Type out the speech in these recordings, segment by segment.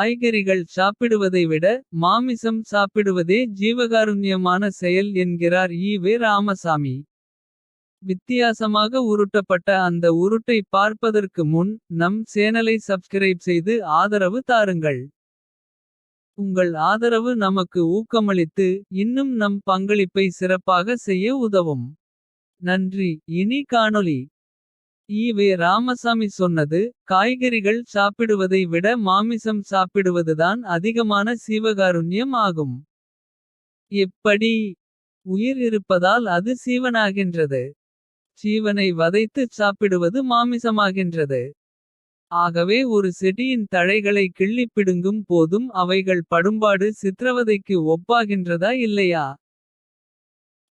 காய்கறிகள் சாப்பிடுவதை விட மாமிசம் சாப்பிடுவதே ஜீவகாருண்யமான செயல் என்கிறார் ஈவே ராமசாமி. வித்தியாசமாக உருட்டப்பட்ட அந்த உருட்டை பார்ப்பதற்கு முன் நம் சேனலை சப்ஸ்கிரைப் செய்து ஆதரவு தாருங்கள். உங்கள் ஆதரவு நமக்கு ஊக்கமளித்து இன்னும் நம் பங்களிப்பை சிறப்பாக செய்ய உதவும். நன்றி இனி காணொளி. ஈவே ராமசாமி சொன்னது காய்கறிகள் சாப்பிடுவதை விட மாமிசம் சாப்பிடுவதுதான் அதிகமான சீவகாருண்யம் ஆகும். எப்படி உயிர் இருப்பதால் அது சீவனாகின்றது. சீவனை வதைத்துச் சாப்பிடுவது மாமிசமாகின்றது. ஆகவே ஒரு செடியின் தழைகளை கிள்ளிப் பிடுங்கும் போதும் அவைகள் படும்பாடு சித்திரவதைக்கு ஒப்பாகின்றதா இல்லையா.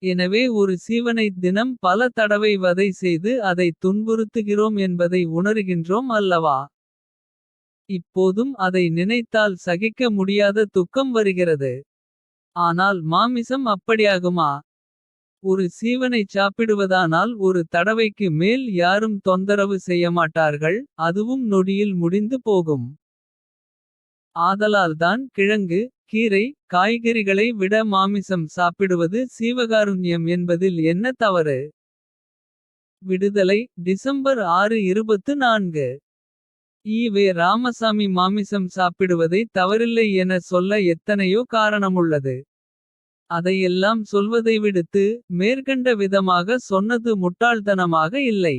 எனவே ஒரு சீவனைத் தினம் பல தடவை வதை செய்து அதை துன்புறுத்துகிறோம் என்பதை உணர்கின்றோம் அல்லவா. இப்போதும் அதை நினைத்தால் சகிக்க முடியாத துக்கம் வருகிறது. ஆனால் மாமிசம் அப்படியாகுமா. ஒரு சீவனைச் சாப்பிடுவதானால் ஒரு தடவைக்கு மேல் யாரும் தொந்தரவு செய்யமாட்டார்கள். அதுவும் நொடியில் முடிந்து போகும். ஆதலால்தான் கிழங்கு கீரை காய்கறிகளை விட மாமிசம் சாப்பிடுவது சீவகாருண்யம் என்பதில் என்ன தவறு. விடுதலை டிசம்பர் ஆறு இருபத்து நான்கு ஈவே ராமசாமி மாமிசம் சாப்பிடுவதை தவறில்லை என சொல்ல எத்தனையோ காரணமுள்ளது. அதையெல்லாம் சொல்வதை விடுத்து மேற்கண்ட விதமாக சொன்னது முட்டாள்தனமாக இல்லை.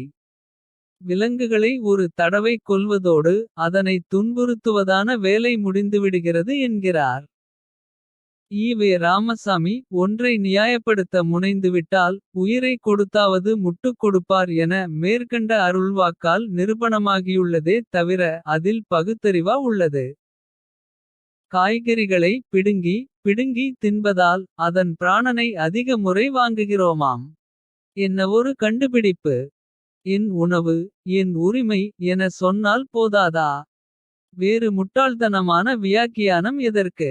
விலங்குகளை ஒரு தடவை கொல்வதோடு அதனை துன்புறுத்துவதான வேலை முடிந்துவிடுகிறது என்கிறார். ஈவே ராமசாமி ஒன்றை நியாயப்படுத்த முனைந்துவிட்டால். உயிரை கொடுத்தாவது முட்டுக் கொடுப்பார் என மேற்கண்ட அருள்வாக்கால் நிருபணமாகியுள்ளதே தவிர அதில் பகுத்தறிவா உள்ளது. காய்கறிகளை பிடுங்கி பிடுங்கி தின்பதால் அதன் பிராணனை அதிக முறை வாங்குகிறோமாம். என்னவொரு கண்டுபிடிப்பு. என் உணவு என் உரிமை என சொன்னால் போதாதா. வேறு முட்டாள்தனமான வியாக்கியானம் எதற்கு.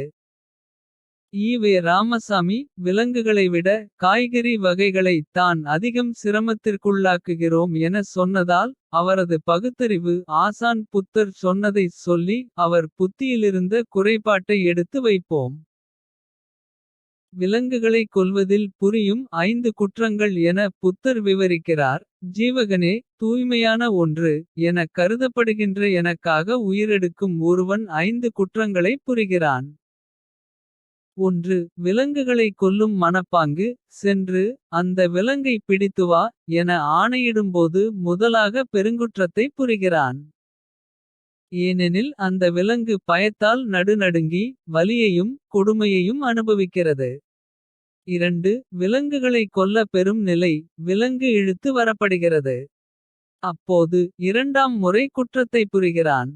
ஈவே ராமசாமி விலங்குகளை விட காய்கறி வகைகளை தான் அதிகம் சிரமத்திற்குள்ளாக்குகிறோம் என சொன்னதால். அவரது பகுத்தறிவு ஆசான் புத்தர் சொன்னதைச் சொல்லி. அவர் புத்தியிலிருந்த குறைபாட்டை எடுத்து வைப்போம். விலங்குகளை கொல்வதில் புரியும் ஐந்து குற்றங்கள் என புத்தர் விவரிக்கிறார். ஜீவகனே தூய்மையான ஒன்று எனக் கருதப்படுகின்ற எனக்காக உயிரெடுக்கும் ஒருவன் ஐந்து குற்றங்களை புரிகிறான். ஒன்று விலங்குகளை கொல்லும் மனப்பாங்கு சென்று அந்த விலங்கை பிடித்துவா. என ஆணையிடும்போது முதலாக பெருங்குற்றத்தை புரிகிறான். ஏனெனில் அந்த விலங்கு பயத்தால் நடுநடுங்கி வலியையும் கொடுமையையும் அனுபவிக்கிறது. இரண்டு விலங்குகளை கொல்ல பெரும் நிலை விலங்கு இழுத்து வரப்படுகிறது. அப்போது இரண்டாம் முறை குற்றத்தை புரிகிறான்.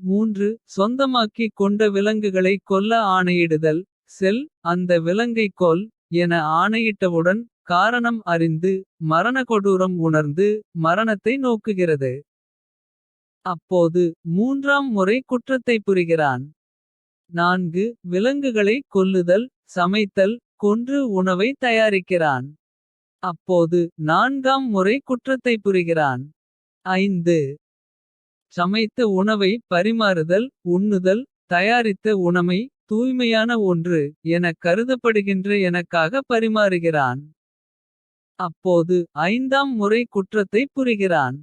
மூன்று சொந்தமாக்கிக் கொண்ட விலங்குகளை கொல்ல ஆணையிடுதல். செல் அந்த விலங்கை கொல் என ஆணையிட்டவுடன். காரணம் அறிந்து மரணகொடூரம் உணர்ந்து மரணத்தை நோக்குகிறது. அப்போது மூன்றாம் முறை குற்றத்தை புரிகிறான். நான்கு விலங்குகளை கொல்லுதல் சமைத்தல் கொன்று உணவை தயாரிக்கிறான். அப்போது நான்காம் முறை குற்றத்தை புரிகிறான். ஐந்து சமைத்த உணவை பரிமாறுதல் உண்ணுதல் தயாரித்த உணமை தூய்மையான ஒன்று என கருதப்படுகின்ற எனக்காக பரிமாறுகிறான். அப்போது ஐந்தாம் முறை குற்றத்தை புரிகிறான்.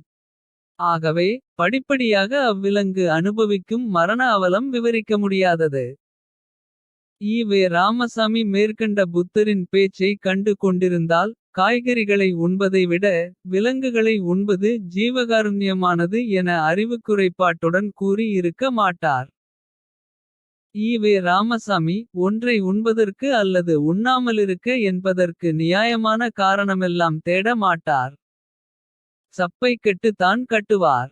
ஆகவே படிப்படியாக அவ்விலங்கு அனுபவிக்கும் மரண அவலம் விவரிக்க முடியாதது. ஈவே ராமசாமி மேற்கண்ட புத்தரின் பேச்சை கண்டு கொண்டிருந்தால். காய்கறிகளை உண்பதை விட விலங்குகளை உண்பது ஜீவகாருண்யமானது என அறிவுக்குறைப்பாட்டுடன் கூறி இருக்க மாட்டார். ஈவே ராமசாமி ஒன்றை உண்பதற்கு அல்லது உண்ணாமலிருக்க என்பதற்கு நியாயமான காரணமெல்லாம் தேட மாட்டார். சப்பைக்கட்டு தான் கட்டுவார்.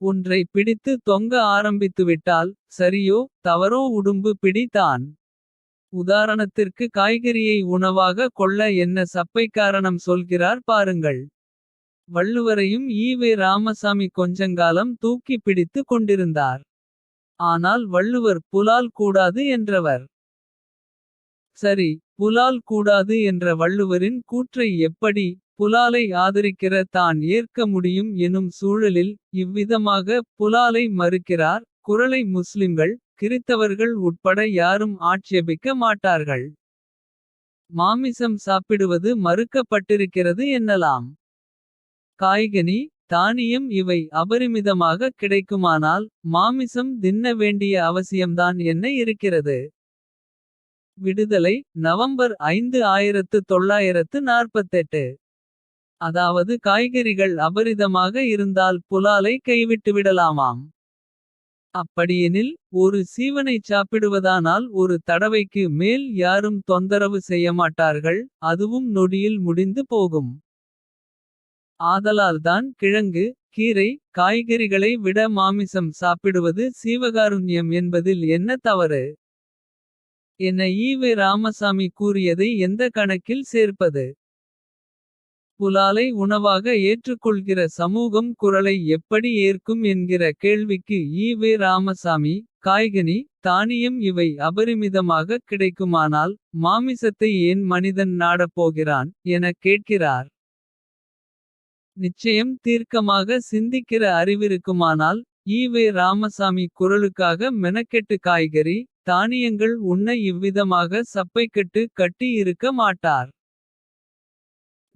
ஒன்றை பிடித்து தொங்க ஆரம்பித்துவிட்டால் சரியோ தவறோ உடும்பு பிடி தான். உதாரணத்திற்கு காய்கறியை உணவாக கொள்ள என்ன சப்பைக்காரணம் சொல்கிறார் பாருங்கள். வள்ளுவரையும் ஈவே ராமசாமி கொஞ்சங்காலம் தூக்கி பிடித்து கொண்டிருந்தார். ஆனால் வள்ளுவர் புலால் கூடாது என்றவர். சரி புலால் கூடாது என்ற வள்ளுவரின் கூற்றை எப்படி. புலாலை ஆதரிக்கிற தான் ஏற்க முடியும் எனும் சூழலில். இவ்விதமாக புலாலை மறுக்கிறார் குரலை முஸ்லிம்கள் கிறித்தவர்கள் உட்பட யாரும் ஆட்சேபிக்க மாட்டார்கள். மாமிசம் சாப்பிடுவது மறுக்கப்பட்டிருக்கிறது என்னலாம். காய்கனி தானியம் இவை அபரிமிதமாக கிடைக்குமானால். மாமிசம் தின்ன வேண்டிய அவசியம்தான் என்ன இருக்கிறது. விடுதலை நவம்பர் 5 1948. அதாவது காய்கறிகள் அபரிதமாக இருந்தால் புலாலை கைவிட்டுவிடலாமாம். அப்படியெனில் ஒரு சீவனைச் சாப்பிடுவதானால் ஒரு தடவைக்கு மேல் யாரும் தொந்தரவு செய்யமாட்டார்கள். அதுவும் நொடியில் முடிந்து போகும். ஆதலால்தான் கிழங்கு கீரை காய்கறிகளை விட மாமிசம் சாப்பிடுவது சீவகாருண்யம் என்பதில் என்ன தவறு. என ஈவே ராமசாமி கூறியதை எந்த கணக்கில் சேர்ப்பது. புலாலை உணவாக ஏற்றுக்கொள்கிற சமூகம் குரலை எப்படி ஏற்கும் என்கிற கேள்விக்கு ஈவே ராமசாமி. காய்கனி தானியம் இவை அபரிமிதமாக கிடைக்குமானால். மாமிசத்தை ஏன் மனிதன் நாடப்போகிறான் எனக் கேட்கிறார். நிச்சயம் தீர்க்கமாக சிந்திக்கிற அறிவிருக்குமானால். ஈவே ராமசாமி குரலுக்காக மெனக்கெட்டு காய்கறி. தானியங்கள் உண்ண இவ்விதமாக சப்பைக்கட்டு கட்டி இருக்க மாட்டார்.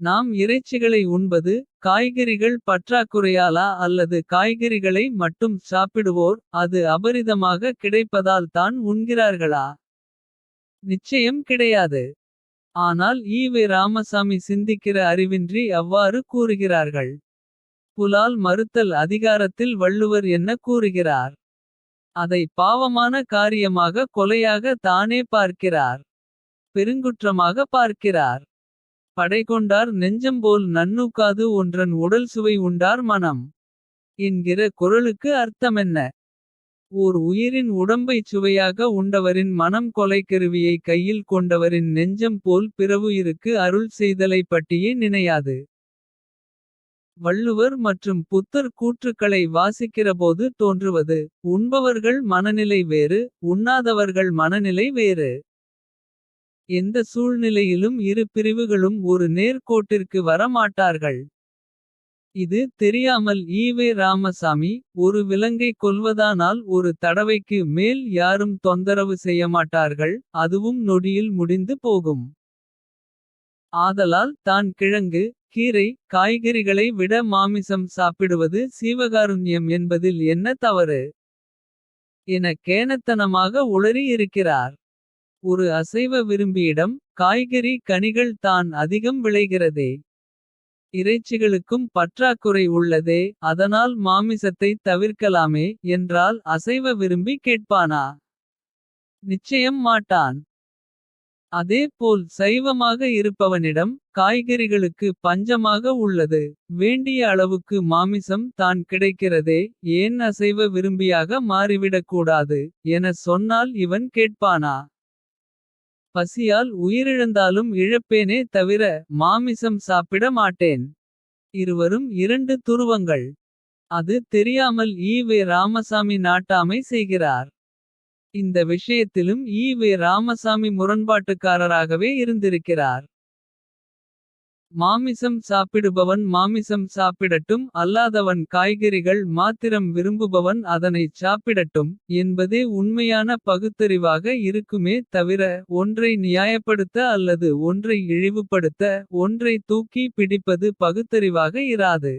நாம் இறைச்சிகளை உண்பது காய்கறிகள் பற்றாக்குறையாலா அல்லது காய்கறிகளை மட்டும் சாப்பிடுவோர். அது அபரிதமாக கிடைப்பதால் தான் உண்கிறார்களா. நிச்சயம் கிடையாது. ஆனால் ஈவே ராமசாமி சிந்திக்கிற அறிவின்றி அவ்வாறு கூறுகிறார்கள். புலால் மறுத்தல் அதிகாரத்தில் வள்ளுவர் என்ன கூறுகிறார். அதை பாவமான காரியமாக கொலையாக தானே பார்க்கிறார். பெருங்குற்றமாக பார்க்கிறார். படைகொண்டார் நெஞ்சம்போல் நன்னூக்காது ஒன்றன் உடல் சுவை உண்டார் மனம். என்கிற குரலுக்கு அர்த்தமென்ன. ஓர் உயிரின் உடம்பைச் சுவையாக உண்டவரின் மனம் கொலைக்கருவியை கையில் கொண்டவரின் நெஞ்சம் போல் பிறவுயிருக்கு அருள் செய்தலைப் பட்டியே நினையாது. வள்ளுவர் மற்றும் புத்தர் கூற்றுக்களை வாசிக்கிறபோது தோன்றுவது. உண்பவர்கள் மனநிலை வேறு உண்ணாதவர்கள் மனநிலை வேறு. எந்த சூழ்நிலையிலும் இரு பிரிவுகளும் ஒரு நேர்கோட்டிற்கு வர மாட்டார்கள். இது தெரியாமல் ஈவே ராமசாமி ஒரு விலங்கை கொல்வதானால் ஒரு தடவைக்கு மேல் யாரும் தொந்தரவு செய்யமாட்டார்கள். அதுவும் நொடியில் முடிந்து போகும். ஆதலால் தான் கிழங்கு கீரை காய்கறிகளை விட மாமிசம் சாப்பிடுவது சீவகாருண்யம் என்பதில் என்ன தவறு. என கேனத்தனமாக உளறி இருக்கிறார். ஒரு அசைவ விரும்பியிடம் காய்கறி கனிகள் தான் அதிகம் விளைகிறதே. இறைச்சிகளுக்கும் பற்றாக்குறை உள்ளதே அதனால் மாமிசத்தை தவிர்க்கலாமே என்றால் அசைவ விரும்பி கேட்பானா. நிச்சயம் மாட்டான். அதே போல் சைவமாக இருப்பவனிடம் காய்கறிகளுக்கு பஞ்சமாக உள்ளது. வேண்டிய அளவுக்கு மாமிசம் தான் கிடைக்கிறதே ஏன் அசைவ விரும்பியாக மாறிவிடக்கூடாது. என சொன்னால் இவன் கேட்பானா. பசியால் உயிரிழந்தாலும் இழப்பேனே தவிர மாமிசம் சாப்பிட மாட்டேன். இருவரும் இரண்டு துருவங்கள். அது தெரியாமல் ஈவே ராமசாமி நாட்டாமை செய்கிறார். இந்த விஷயத்திலும் ஈவே ராமசாமி முரண்பாட்டுக்காரராகவே இருந்திருக்கிறார். மாமிசம் சாப்பிடுபவன் மாமிசம் சாப்பிடட்டும் அல்லாதவன் காய்கறிகள் மாத்திரம் விரும்புபவன் அதனைச் சாப்பிடட்டும். என்பதே உண்மையான பகுத்தறிவாக இருக்குமே தவிர. ஒன்றை நியாயப்படுத்த அல்லது ஒன்றை இழிவுபடுத்த. ஒன்றை தூக்கி பிடிப்பது பகுத்தறிவாக இராது.